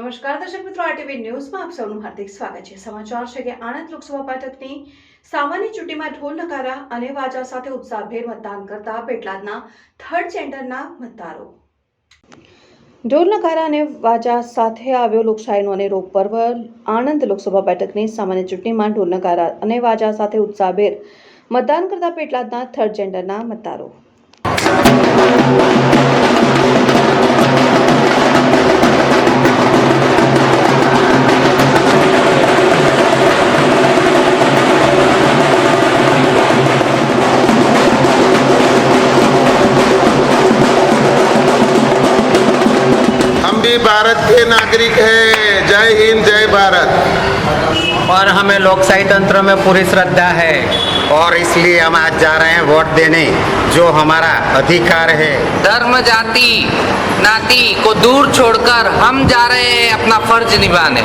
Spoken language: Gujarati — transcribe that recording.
નમસ્કાર, દર્શક મિત્રો આરટીવી ન્યૂઝમાં આપ સૌનું હાર્દિક સ્વાગત છે. સમાચાર છે કે આણંદ લોકસભા બેઠકની સામાન્ય ચૂંટણીમાં ઢોલ નકારા અને વાજા સાથે ઉત્સાહભેર મતદાન કરતા પેટલાદના થર્ડ સેન્ટરના મતદારો. ઢોલ નકારા અને વાજા સાથે આવ્યો લોકશાહીનો અને રોગ પર્વ. આણંદ લોકસભા બેઠકની સામાન્ય ચૂંટણીમાં ઢોલ નકારા અને વાજા સાથે ઉત્સાહભેર મતદાન કરતા પેટલાદના થર્ડ જેન્ડરના મતદારો. हम भी भारत के नागरिक है। जय हिंद जय भारत। और हमें लोकशाही तंत्र में पूरी श्रद्धा है। और इसलिए हम आज जा रहे हैं वोट देने जो हमारा अधिकार है। धर्म जाति नाती को दूर छोड़कर हम जा रहे हैं अपना फ़र्ज़ निभाने।